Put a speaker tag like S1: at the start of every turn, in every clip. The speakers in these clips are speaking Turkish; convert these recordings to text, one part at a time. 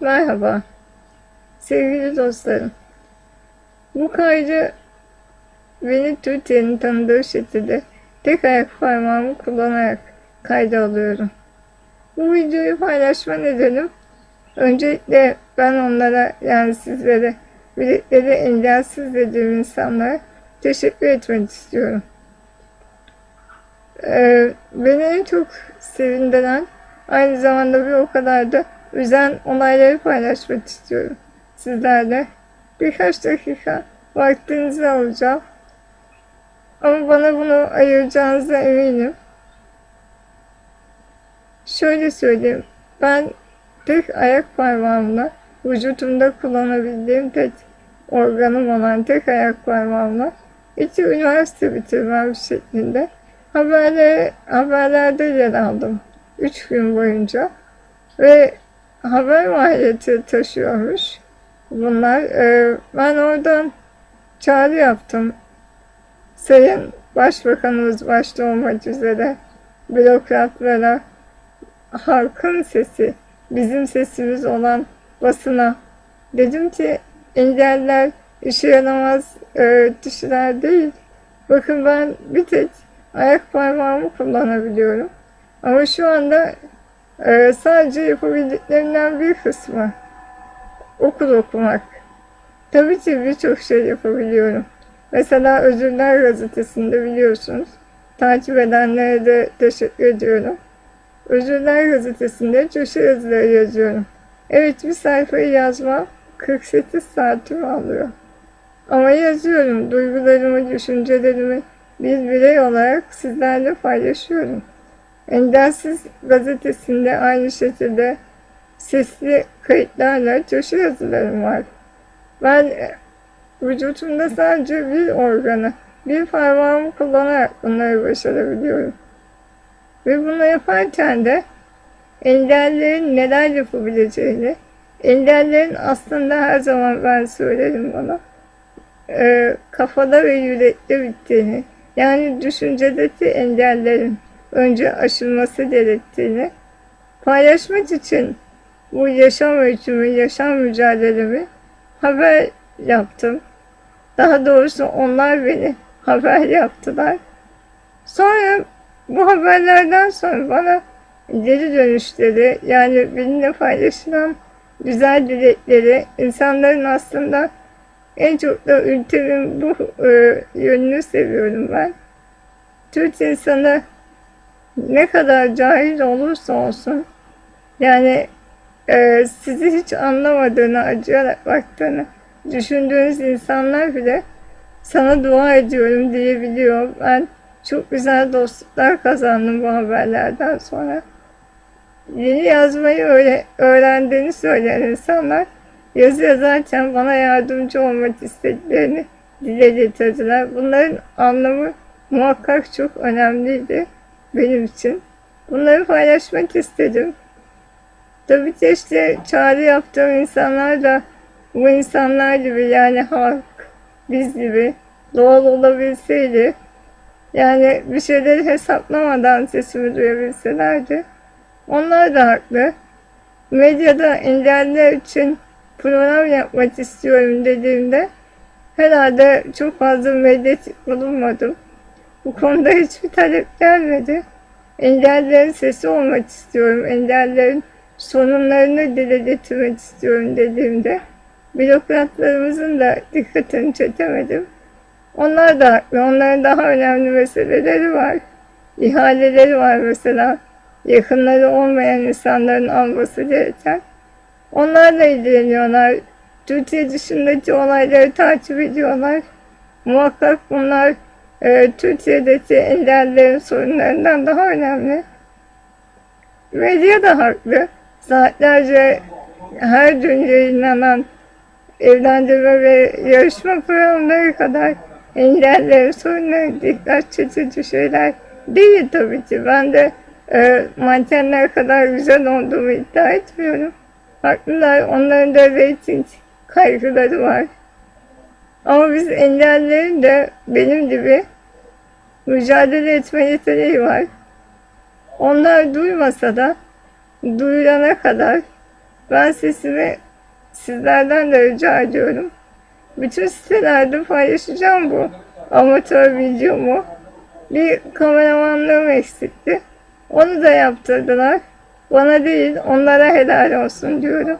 S1: Merhaba, sevgili dostlarım. Bu kaydı beni Türkiye'nin tanıdığı şekilde tek ayak parmağımı kullanarak kayda alıyorum. Bu videoyu paylaşma nedenim, öncelikle ben onlara yani sizlere, bilekleri engelsiz dediğim insanlara teşekkür etmek istiyorum. Ee, beni en çok sevindiren, aynı zamanda bir o kadar da üzen olayları paylaşmak istiyorum sizlerle. Birkaç dakika vaktinizi alacağım. Ama bana bunu ayıracağınıza eminim. Şöyle söyleyeyim. Ben tek ayak parmağımla vücudumda kullanabildiğim tek organım olan tek ayak parmağımla iki üniversite bitirmem şeklinde haberlere, haberlerde yer aldım. Üç gün boyunca. Ve haber mahiyeti taşıyormuş bunlar. Ee, ben oradan çağrı yaptım. Sayın Başbakanımız başta olmak üzere bürokratlara halkın sesi, bizim sesimiz olan basına dedim ki engeller işe yaramaz e, kişiler değil. Bakın ben bir tek ayak parmağımı kullanabiliyorum. Ama şu anda ee, sadece yapabildiklerinden bir kısmı okul okumak. Tabii ki birçok şey yapabiliyorum. Mesela Özürler Gazetesi'nde biliyorsunuz. Takip edenlere de teşekkür ediyorum. Özürler Gazetesi'nde köşe yazıları yazıyorum. Evet bir sayfayı yazmam 48 saatimi alıyor. Ama yazıyorum. Duygularımı, düşüncelerimi bir birey olarak sizlerle paylaşıyorum. Engelsiz gazetesinde aynı şekilde sesli kayıtlarla köşe yazılarım var. Ben e, vücudumda sadece bir organı, bir parmağımı kullanarak bunları başarabiliyorum. Ve bunu yaparken de engellerin neler yapabileceğini, engellerin aslında her zaman ben söylerim bana, e, kafada ve yürekte bittiğini, yani düşüncedeki engellerin, önce aşılması gerektiğini paylaşmak için bu yaşam öykümü, yaşam mücadelemi haber yaptım. Daha doğrusu onlar beni haber yaptılar. Sonra bu haberlerden sonra bana geri dönüşleri yani benimle paylaşılan güzel dilekleri, insanların aslında en çok da ülkemin bu e, yönünü seviyorum ben. Türk insanı ne kadar cahil olursa olsun yani e, sizi hiç anlamadığını, acıyarak baktığını düşündüğünüz insanlar bile sana dua ediyorum diyebiliyor. Ben çok güzel dostluklar kazandım bu haberlerden sonra. Yeni yazmayı öyle öğrendiğini söyleyen insanlar yazı yazarken bana yardımcı olmak istediklerini dile getirdiler. Bunların anlamı muhakkak çok önemliydi benim için. Bunları paylaşmak istedim. Tabii ki işte çağrı yaptığım insanlar da bu insanlar gibi yani halk, biz gibi doğal olabilseydi yani bir şeyleri hesaplamadan sesimi duyabilselerdi onlar da haklı. Medyada engeller için program yapmak istiyorum dediğimde herhalde çok fazla medyatik bulunmadım. Bu konuda hiçbir talep gelmedi. Engellerin sesi olmak istiyorum. Engellerin sorunlarını dile getirmek istiyorum dediğimde bürokratlarımızın da dikkatini çekemedim. Onlar da haklı. Onların daha önemli meseleleri var. İhaleleri var mesela. Yakınları olmayan insanların alması gereken. Onlarla ilgileniyorlar. Türkiye dışındaki olayları takip ediyorlar. Muhakkak bunlar e, Türkiye'deki engellerin sorunlarından daha önemli. Medya da haklı. Saatlerce her gün yayınlanan evlendirme ve yarışma programları kadar engellerin sorunları dikkat çekici şeyler değil tabii ki. Ben de e, mankenler kadar güzel olduğumu iddia etmiyorum. Haklılar, onların da reyting kaygıları var. Ama biz engellerin de benim gibi mücadele etme yeteneği var. Onlar duymasa da duyulana kadar Ben sesimi sizlerden de rica ediyorum. Bütün sitelerde paylaşacağım bu amatör videomu. Bir kameramanlığım eksikti. Onu da yaptırdılar. Bana değil, onlara helal olsun diyorum.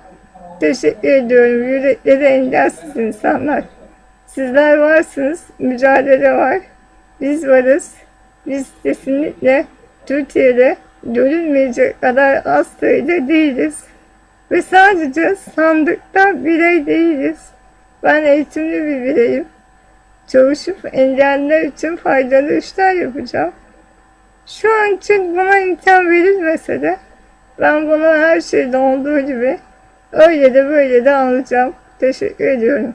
S1: Teşekkür ediyorum. Yürekleri engelsiz insanlar. Sizler varsınız, mücadele var. Biz varız. Biz kesinlikle Türkiye'de görülmeyecek kadar az sayıda değiliz. Ve sadece sandıkta birey değiliz. Ben eğitimli bir bireyim. Çalışıp engelliler için faydalı işler yapacağım. Şu an için buna imkan verilmese de ben bunu her şeyde olduğu gibi öyle de böyle de alacağım. Teşekkür ediyorum.